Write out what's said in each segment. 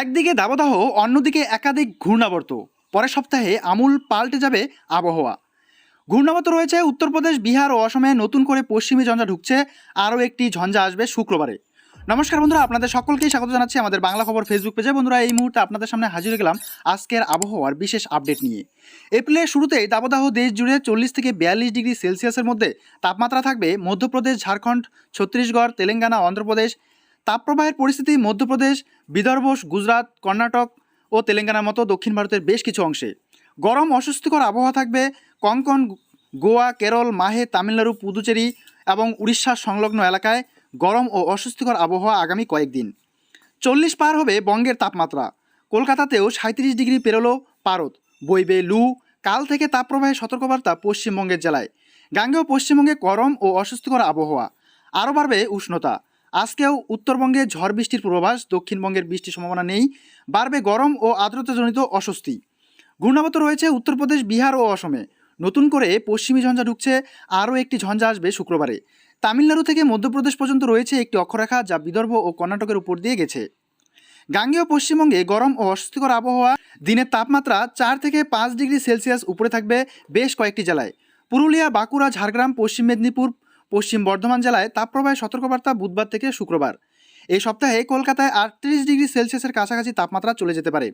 একদিকে দাবদাহ, অন্যদিকে একাধিক ঘূর্ণাবর্ত। পরের সপ্তাহে আমূল পাল্টে যাবে আবহাওয়া। ঘূর্ণাবর্ত রয়েছে উত্তরপ্রদেশ, বিহার ও অসমে। নতুন করে পশ্চিমী ঝঞ্ঝা ঢুকছে। আরও একটি ঝঞ্ঝা আসবে শুক্রবারে। নমস্কার বন্ধুরা, আপনাদের সকলকেই স্বাগত জানাচ্ছি আমাদের বাংলা খবর ফেসবুক পেজে বন্ধুরা, এই মুহূর্তে আপনাদের সামনে হাজির হয়ে গেলাম আজকের আবহাওয়ার বিশেষ আপডেট নিয়ে। এপ্রিলের শুরুতেই দাবদাহ দেশ জুড়ে চল্লিশ থেকে বিয়াল্লিশ ডিগ্রি সেলসিয়াসের মধ্যে তাপমাত্রা থাকবে। মধ্যপ্রদেশ, ঝাড়খণ্ড, ছত্তিশগড়, তেলেঙ্গানা, অন্ধ্রপ্রদেশ তাপপ্রবাহের পরিস্থিতি মধ্যপ্রদেশ, বিদর্ভ, গুজরাট, কর্ণাটক ও তেলেঙ্গানার মতো দক্ষিণ ভারতের বেশ কিছু অংশে। গরম, অস্বস্তিকর আবহাওয়া থাকবে কঙ্কন গোয়া, কেরল, মাহে, তামিলনাড়ু, পুদুচেরি এবং উড়িষ্যা সংলগ্ন এলাকায় গরম ও অস্বস্তিকর আবহাওয়া আগামী কয়েকদিন। চল্লিশ পার হবে বঙ্গের তাপমাত্রা। কলকাতাতেও সাঁত্রিশ ডিগ্রি পেরোলো পারত বইবে লু, কাল থেকে তাপপ্রবাহের সতর্কবার্তা পশ্চিমবঙ্গের জেলায়। গাঙ্গেয় পশ্চিমবঙ্গে গরম ও অস্বস্তিকর আবহাওয়া। আরও বাড়বে উষ্ণতা। আজকেও উত্তরবঙ্গে ঝড় বৃষ্টির পূর্বাভাস, দক্ষিণবঙ্গের বৃষ্টির সম্ভাবনা নেই, বাড়বে গরম ও আর্দ্রতাজনিত অস্বস্তি। ঘূর্ণাবত রয়েছে উত্তরপ্রদেশ, বিহার ও অসমে। নতুন করে পশ্চিমী ঝঞ্ঝা ঢুকছে, আরও একটি ঝঞ্ঝা আসবে শুক্রবারে। তামিলনাড়ু থেকে মধ্যপ্রদেশ পর্যন্ত রয়েছে একটি অক্ষরেখা যা বিদর্ভ ও কর্ণাটকের উপর দিয়ে গেছে। গাঙ্গেয় পশ্চিমবঙ্গে গরম ও অস্বস্তিকর আবহাওয়া, দিনের তাপমাত্রা চার থেকে পাঁচ ডিগ্রি সেলসিয়াস উপরে থাকবে বেশ কয়েকটি জেলায়। পুরুলিয়া, বাঁকুড়া, ঝাড়গ্রাম, পশ্চিম মেদিনীপুর পশ্চিম বর্ধমান জেলায় তাপপ্রবাহের সতর্কবার্তা বুধবার থেকে শুক্রবার। এই সপ্তাহে কলকাতায় আটত্রিশ ডিগ্রি সেলসিয়াসের কাছাকাছি তাপমাত্রা চলে যেতে পারে।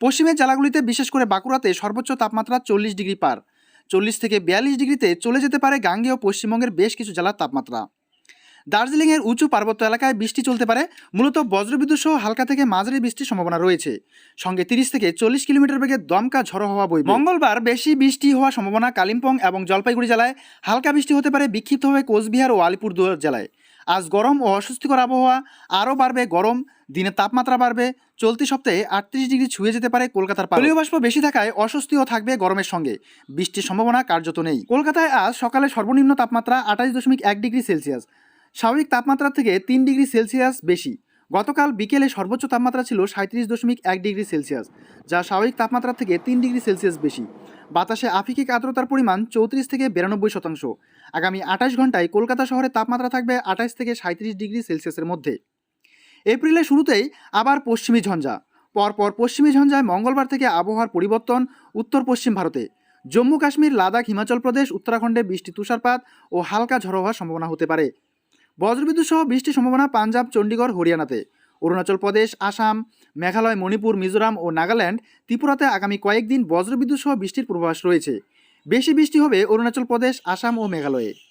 পশ্চিমের জেলাগুলিতে, বিশেষ করে বাঁকুড়াতে, সর্বোচ্চ তাপমাত্রা চল্লিশ ডিগ্রি পার। চল্লিশ থেকে বিয়াল্লিশ ডিগ্রিতে চলে যেতে পারে গাঙ্গেয় পশ্চিমবঙ্গের বেশ কিছু জেলার তাপমাত্রা। দার্জিলিংয়ের উঁচু পার্বত্য এলাকায় বৃষ্টি চলতে পারে, মূলত বজ্রবিদ্যুৎ সহ হালকা থেকে মাঝারি বৃষ্টির সম্ভাবনা রয়েছে। সঙ্গে তিরিশ থেকে চল্লিশ কিলোমিটার বেগে দমকা ঝড়ো হওয়া বই মঙ্গলবার বেশি বৃষ্টি হওয়ার সম্ভাবনা কালিম্পং এবং জলপাইগুড়ি জেলায় হালকা বৃষ্টি হতে পারে বিক্ষিপ্তভাবে কোচবিহার ও আলিপুরদুয়ার জেলায়। আজ গরম ও অস্বস্তিকর আবহাওয়া, আরও বাড়বে গরম দিনের তাপমাত্রা বাড়বে, চলতি সপ্তাহে আটত্রিশ ডিগ্রি ছুঁয়ে যেতে পারে কলকাতার জলীয় বাষ্প বেশি থাকায় অস্বস্তিও থাকবে গরমের সঙ্গে, বৃষ্টির সম্ভাবনা কার্যত নেই। কলকাতায় আজ সকালে সর্বনিম্ন তাপমাত্রা আঠাশ দশমিক এক ডিগ্রি সেলসিয়াস স্বাভাবিক তাপমাত্রা থেকে তিন ডিগ্রি সেলসিয়াস বেশি। গতকাল বিকেলে সর্বোচ্চ তাপমাত্রা ছিল সাঁত্রিশ দশমিক এক ডিগ্রি সেলসিয়াস, যা স্বাভাবিক তাপমাত্রা থেকে তিন ডিগ্রি সেলসিয়াস বেশি। বাতাসে আপেক্ষিক আর্দ্রতার পরিমাণ চৌত্রিশ থেকে বিরানব্বই শতাংশ। আগামী আঠাশ ঘন্টায় কলকাতা শহরে তাপমাত্রা থাকবে আঠাশ থেকে সাঁত্রিশ ডিগ্রি সেলসিয়াসের মধ্যে। এপ্রিলের শুরুতেই আবার পশ্চিমী ঝঞ্ঝা। পরপর পশ্চিমী ঝঞ্ঝায় মঙ্গলবার থেকে আবহাওয়ার পরিবর্তন উত্তর পশ্চিম ভারতে। জম্মু কাশ্মীর, লাদাখ, হিমাচল প্রদেশ, উত্তরাখণ্ডে বৃষ্টি, তুষারপাত ও হালকা ঝড়ো হওয়ার সম্ভাবনা হতে পারে। বজ্রবিদ্যুৎ সহ বৃষ্টির সম্ভাবনা পাঞ্জাব, চণ্ডীগড়, হরিয়ানাতে। অরুণাচল প্রদেশ, আসাম, মেঘালয়, মণিপুর, মিজোরাম ও নাগাল্যান্ড ত্রিপুরাতে আগামী কয়েকদিন বজ্রবিদ্যুৎ সহ বৃষ্টির পূর্বাভাস রয়েছে। বেশি বৃষ্টি হবে অরুণাচল প্রদেশ, আসাম ও মেঘালয়ে।